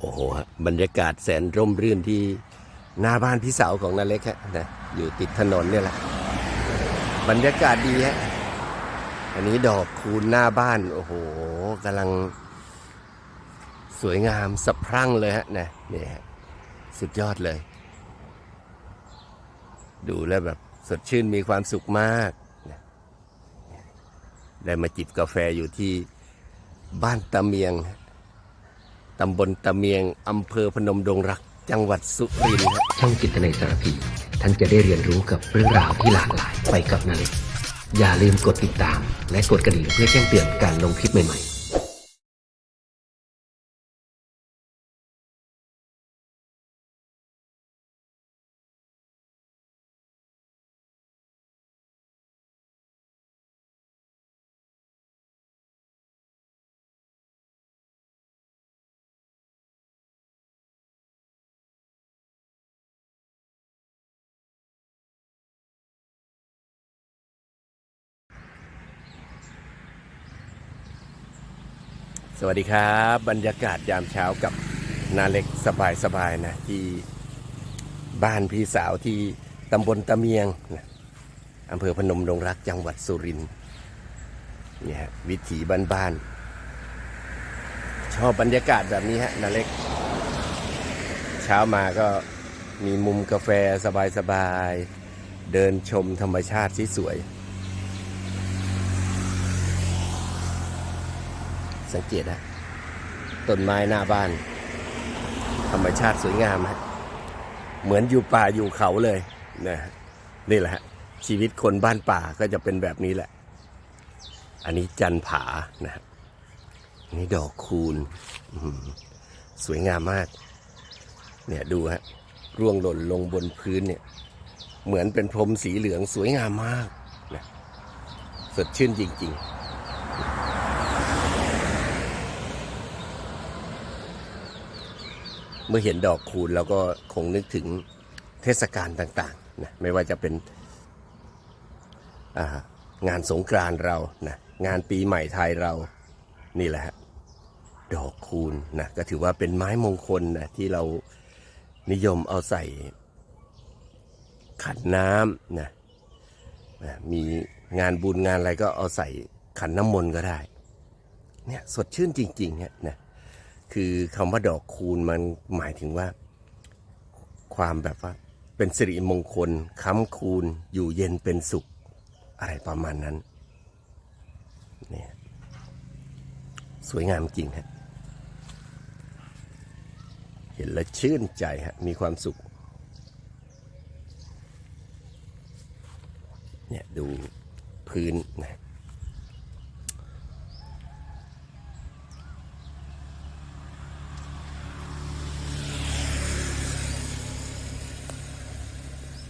โอ้โหบรรยากาศแสนร่มรื่นที่หน้าบ้านพี่สาวของนาเล็กฮะนะอยู่ติดถนนเนี่ยแหละบรรยากาศดีฮะอันนี้ดอกคูณหน้าบ้าน โอ้โหกำลัง สวยงามสะพรั่งเลยฮะนะนี่ฮะสุดยอดเลย ดูแล้วแบบสดชื่นมีความสุขมาก ได้มาจิบกาแฟอยู่ที่บ้านตะเมียง ตำบลตะเมียง อำเภอพนมดงรัก จังหวัดสุรินทร์ช่องจิตในสารพีท่านจะได้เรียนรู้กับเรื่องราวที่หลากหลายไปกับนาเล็กอย่าลืมกดติดตาม และกดกระดิ่งเพื่อแจ้งเตือนการลงคลิปใหม่ๆ สวัสดีครับ บรรยากาศยามเช้ากับนาเล็กสบายๆนะที่บ้านพี่สาวที่ตำบลตะเมียงนะอำเภอพนมดงรักจังหวัดสุรินทร์เนี่ยฮะวิถีบ้านๆชอบบรรยากาศแบบนี้ฮะนาเล็ก เช้ามาก็มีมุมกาแฟสบายๆเดินชมธรรมชาติที่สวย สังเกตนะต้นไม้หน้าบ้าน ธรรมชาติสวยงามฮะเหมือนอยู่ป่าอยู่เขาเลยนะนี่แหละฮะชีวิตคนบ้านป่าก็จะเป็นแบบนี้แหละ อันนี้จันผานะฮะนนี้ดอกคูณสวยงามมาก เนี่ยดูฮะร่วงหล่นลงบนพื้นเนี่ย เหมือนเป็นพรมสีเหลืองสวยงามมากนะสดชื่นจริง ๆ เมื่อเห็นดอกคูณเราก็คงนึกถึงเทศกาลต่างๆนะไม่ว่าจะเป็นางานสงกรานต์เรานะงานปีใหม่ไทยเรานี่แหละฮะดอกคูณนะก็ถือว่าเป็นไม้มงคลนะที่เรานิยมเอาใส่ขันน้ำนะนะมีงานบุญงานอะไรก็เอาใส่ขันน้ำมนต์ก็ได้เนี่ยสดชื่นจริงๆฮะนะ คือคำว่าดอกคูณมันหมายถึงว่า ความแบบว่าเป็นสิริมงคลค้ำคูณอยู่เย็นเป็นสุขอะไรประมาณนั้นเนี่ยสวยงามจริงฮะเห็นแล้วชื่นใจฮะมีความสุขเนี่ยดูพื้นนะ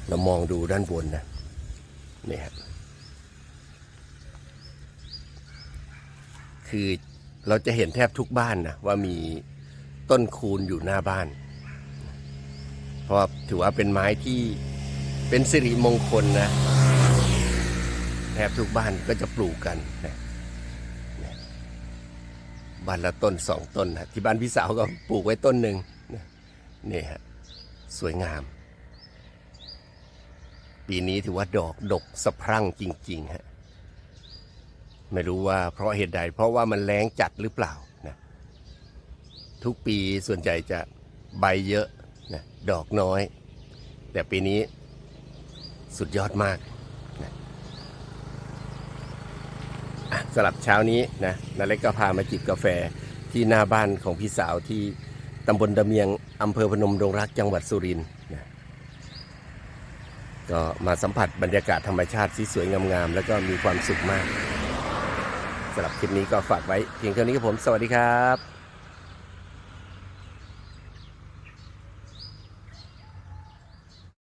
เรามองดูด้านบนนะนี่ครับคือเราจะเห็นแทบทุกบ้านนะว่ามีต้นคูณอยู่หน้าบ้าน เพราะว่าถือว่าเป็นไม้ที่เป็นสิริมงคลนะแทบทุกบ้านก็จะปลูกกันนะบ้านละต้นสองต้นนะที่บ้านพี่สาวก็ปลูกไว้ต้นหนึ่งนะนี่ฮะสวยงาม ปีนี้ถือว่าดอกดกสะพรั่งจริงๆฮะไม่รู้ว่าเพราะเหตุใด เพราะว่ามันแรงจัดหรือเปล่านะทุกปีส่วนใหญ่จะใบเยอะนะดอกน้อย แต่ปีนี้สุดยอดมากนะสำหรับเช้านี้นะนาเล็กก็พามาจิบกาแฟที่หน้าบ้านของพี่สาวที่ตำบลดะเมียงอำเภอพนมดงรักจังหวัดสุรินทร์นะ ก็มาสัมผัสบรรยากาศธรรมชาติที่สวยงามๆแล้วก็มีความสุขมากสำหรับคลิปนี้ก็ฝากไว้เพียงเท่านี้ครับผม สวัสดีครับ